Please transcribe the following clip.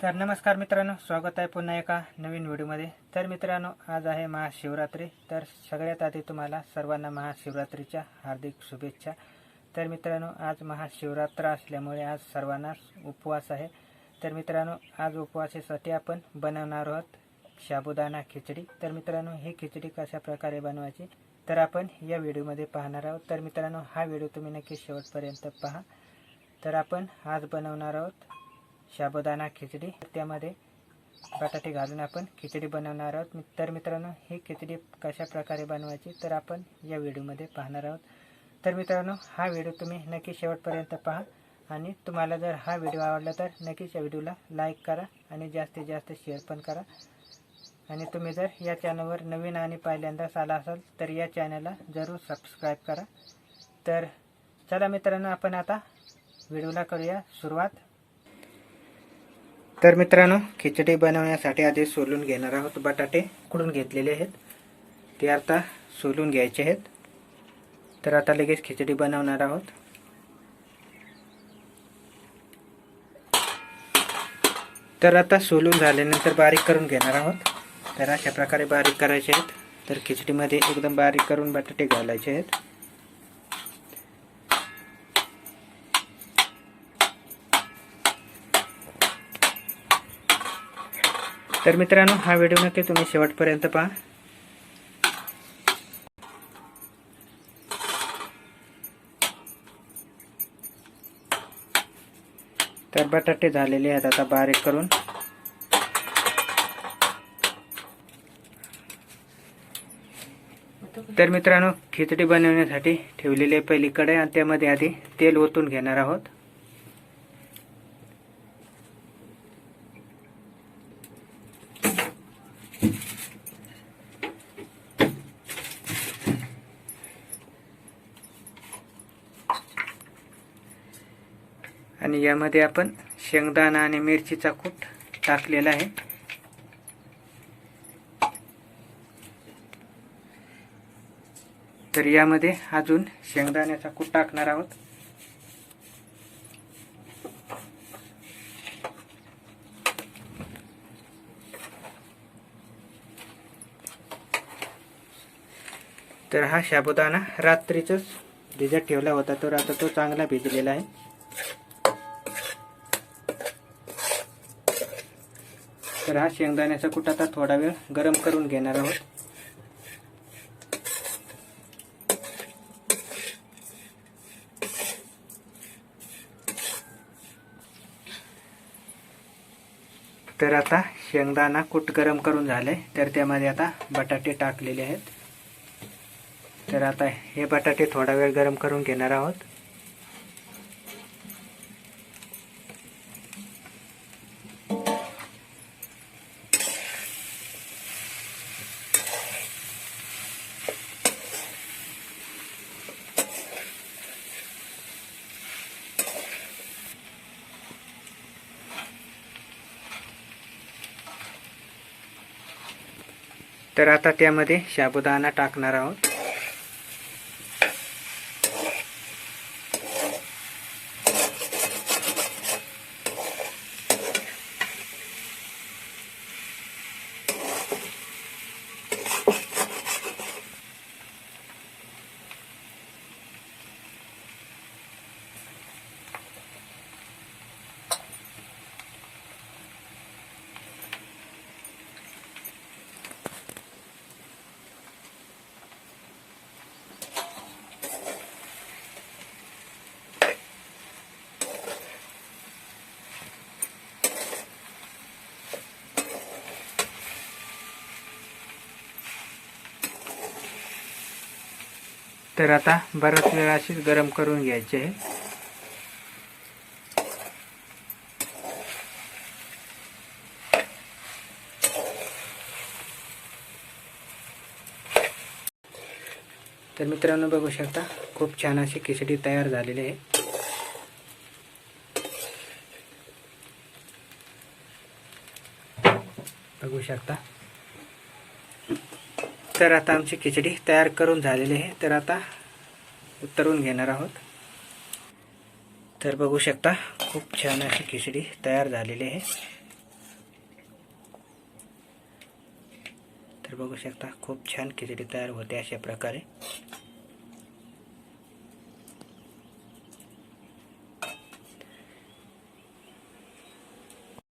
तर नमस्कार मित्रांनो स्वागत आहे पुन्हा एका नवीन व्हिडिओमध्ये. तर मित्रांनो आज आहे महाशिवरात्री. तर सगळ्यात आधी तुम्हाला सर्वांना महाशिवरात्रीच्या हार्दिक शुभेच्छा. तर मित्रांनो आज महाशिवरात्र असल्यामुळे आज सर्वांना उपवास आहे. तर मित्रांनो आज उपवासासाठी आपण बनवणार आहोत साबुदाणा खिचडी. तर मित्रांनो ही खिचडी कशा प्रकारे बनवायची? तर आपण या व्हिडिओमध्ये पाहणार आहोत. तर मित्रांनो हा व्हिडिओ तुम्ही नक्की शेवटपर्यंत पहा. तर आपण आज बनवणार आहोत साबुदाणा खिचडी. त्यामध्ये बटाटे घालून आपण खिचडी बनवणार आहोत. तर मित्रांनो ही खिचडी कशा प्रकारे बनवायची तर आपण या व्हिडिओमध्ये पाहणार आहोत. तर मित्रांनो हा व्हिडिओ तुम्ही नक्की शेवटपर्यंत पहा आणि तुम्हाला जर हा व्हिडिओ आवडला तर नक्कीच या व्हिडिओला लाईक करा आणि जास्तीत जास्त शेअर पण करा. आणि तुम्ही जर या चॅनलवर नवीन आणि पहिल्यांदाच आला असाल तर या चॅनलला जरूर सबस्क्राईब करा. तर चला मित्रांनो आपण आता व्हिडिओला करूया सुरुवात. तर मित्रांनो खिचडी बनवण्यासाठी आधी सोलून घेणार आहोत बटाटे. उकडून घेतलेले आहेत? ते आता सोलून घ्यायचे आहेत. तर आता लगेच खिचडी बनवणार आहोत. तर आता सोलून झाल्यानंतर बारीक करून घेणार आहोत. तर अशा प्रकारे बारीक करायचे आहेत. तर खिचडीमध्ये एकदम बारीक करून बटाटे घालायचे आहेत. तर मित्रांनो हा व्हिडिओ नक्की तुम्ही शेवटपर्यंत पहा. तर बटाटे झालेले आहेत आता बारीक करून. तर मित्रांनो खिचडी बनवण्यासाठी ठेवलेले पहिली कढई आणि त्यामध्ये आधी तेल ओतून घेणार आहोत. आणि यामध्ये आपण शेंगदाणा आणि मिरचीचा कूट टाकलेला आहे. तर यामध्ये अजून शेंगदाण्याचा कूट टाकणार आहोत. तर हा साबुदाणा रात्रीचाच भिजत ठेवला होता. तर आता तो चांगला भिजलेला आहे. तर हा शेंगदाण्याचा कूट आता थोडा वेळ गरम करून घेणार आहोत. तर आता शेंगदाणा कूट गरम करून झाले तर त्यामध्ये आता बटाटे टाकलेले आहेत. तर आता हे बटाटे थोडा वेळ गरम करून घेणार आहोत. तर आता त्यामध्ये साबुदाणा टाकणार आहोत. तर आता बराच वेळ अशीच गरम करून घ्यायची आहे. तर मित्रांनो बघू शकता खूप छान अशी खिचडी तयार झालेली आहे. बघू शकता. तर आता आमची खिचडी तयार करून झालेली आहे. तर आता उतरून घेणार आहोत. तर बघू शकता खूप छान अशी खिचडी तयार झालेली आहे. तर बघू शकता खूप छान खिचडी तयार होते अशा प्रकारे.